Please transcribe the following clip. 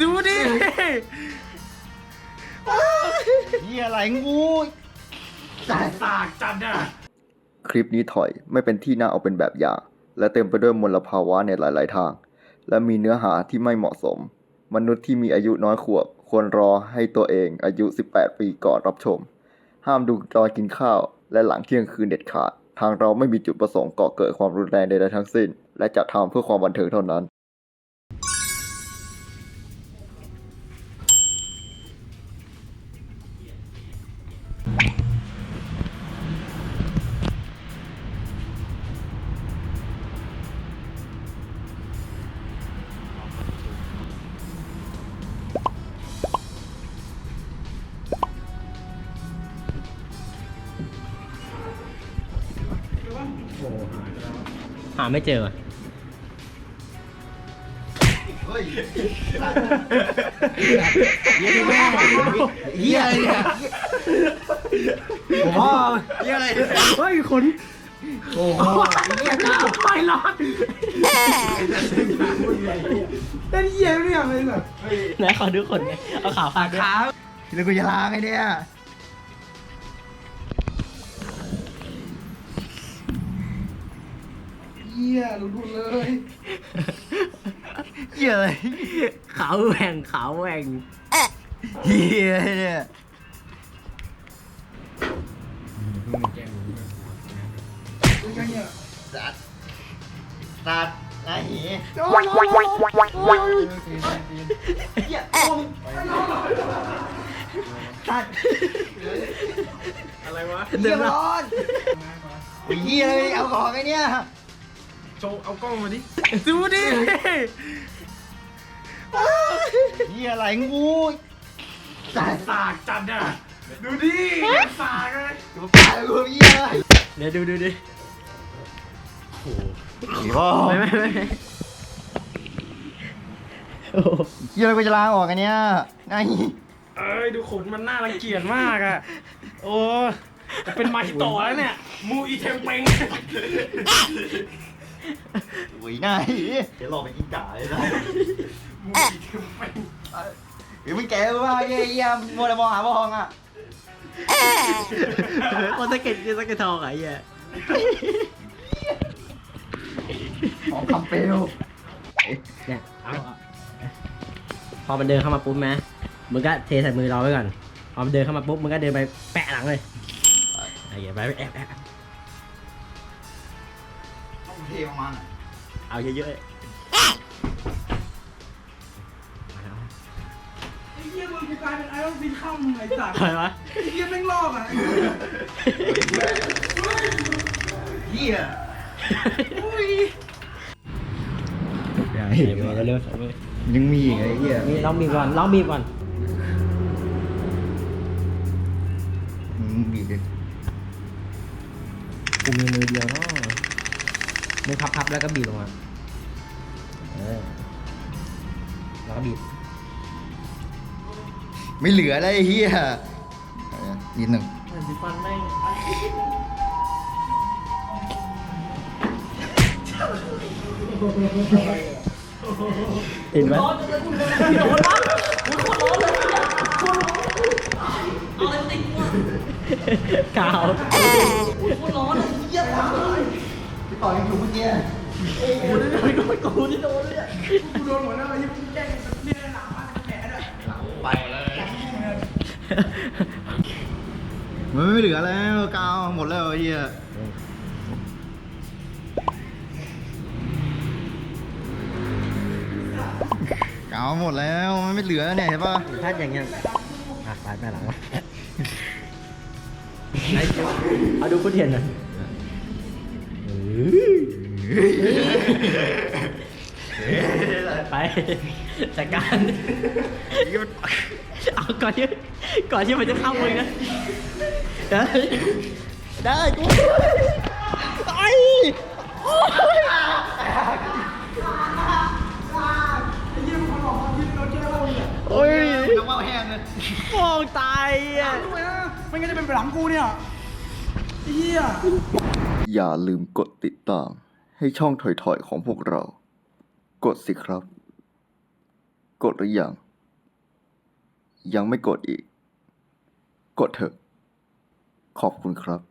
ดูดิเฮียอะไรงูสากจัดอะคลิปนี้ถอยไม่เป็นที่น่าเอาเป็นแบบอย่าง และเต็มไปด้วยมลภาวะในหลาย ๆ ทาง และมีเนื้อหาที่ไม่เหมาะสม มนุษย์ที่มีอายุน้อยขวบ ควรรอให้ตัวเองอายุ 18 ปีก่อนรับชม ห้ามดูตอนกินข้าว และหลังเที่ยงคืนเด็ดขาด ทางเราไม่มีจุดประสงค์ก่อเกิดความรุนแรงใด ๆ ทั้งสิ้น และจะทำเพื่อความบันเทิงเท่านั้น หาไม่เจอเฮ้ยเฮียอะไรเนี่ยโอ้โหเฮียอะไรเนี่ยเฮ้ยคนโอ้โหเฮียจ้าไฟร้อนเล่นเยี่ยไม่อยากเลยแบบไหนขอดูคนไงเอาขาวพาดด้วยขาแล้วกูจะล้างไอ้เนี่ย ฮียลงทุนเลยเฮียอะไรขาวแหว่งขาวแหว่งเฮียเนี่ยสัตว์สัตว์ไอ้เหี้ยเหี้ยโอ้ยสัตว์อะไรวะเดือดร้อนโอ้ยเหี้ยเลยเอาของไอ้เนี่ย โชว์เอากล้องมาดิดูดิเหี้ยอะไรงูสัตว์สากจัดอะดูดิสากเลยอยู่ป่ากูเหี้ยเลยเดี๋ยวดูดูดิโอ้ไม่ไม่ไม่ไม่โอ้โหเหี้ยอะไรกูจะล้างออกไอ้เนี่ยไอ้เอ้ยดูขนมันน่ารังเกียจมากอะโอ้จะเป็นไม้ต่อแล้วเนี่ยมูอีเทมเปง โอ้ยหน้าเหี้ยเดี๋ยวหลอกไปกินจ่าเลยนะมูอีเทมเปงหรือมึงแกรู้ว่าเหี้ยเหี้ยมัวแต่มองหาพ่อองอะคนสะเก็ดคือสะเก็ดทองไอ้เหี้ยของคำเปลวเนี่ยเอาเอาพอมันเดินเข้ามาปุ๊บไหมมึงก็เทใส่มือเราไว้ก่อน พอมันเดินเข้ามาปุ๊บมึงก็เดินไปแปะหลังเลยไอ้เหี้ยไปแอบแอบต้องเทออกมาน่ะ เอาเยอะๆเลยมาแล้วไอ้เหี้ยมึงกูกลายเป็นไอรอนบินข้ามมึงไอ้สัตว์อะไรวะไอ้เหี้ยแม่งลอกอะเหี้ยเดี๋ยวเร็วๆเร็วยังมีอีกไอ้เหี้ยๆนี่ลองบีบก่อนลองบีบก่อนมึงบีบดิกูมีมือเดียวเนาะ มือพับๆแล้วก็บีบลงมาเออแล้วก็บีบไม่เหลือแล้วไอ้เหี้ยเออนิดหนึ่งสีฟันแม่งเห็นไหมกาวพี่ต่อยั งอยู่เมื่อกี้กูที่โดนเลยกูโดนหมดแล้วไอ้เหี้ยมึงแจ้งนี่หลังมาแผลด้วยหลังไปเลยมันไม่เหลือแล้วกาวหมดแล้วไอ้เหี้ยกาวหมดแล้วมันไม่เหลือแล้วเนี่ยเห็นปะถ้าอย่างเงี้ยอะไปไปหลังวะเอาดูคุณเทียนหน่อย ไปจัดการเอาก่อนที่ก่อนที่มันจะเข้ามือนะเฮ้ได้กูไอ้ยไอ้ยมึงคนบอกว่าที่เราแก้เราเนี่ยโอ้ยน้ำว่าแห้งเลยมองตายอะไม่งั้นจะเป็นไปหลังกูเนี่ยไอ้เหี้ย อย่าลืมกดติดตาม ให้ช่องถอยๆของพวกเรา กดสิครับ กดหรือยัง ยังไม่กดอีก กดเถอะ ขอบคุณครับ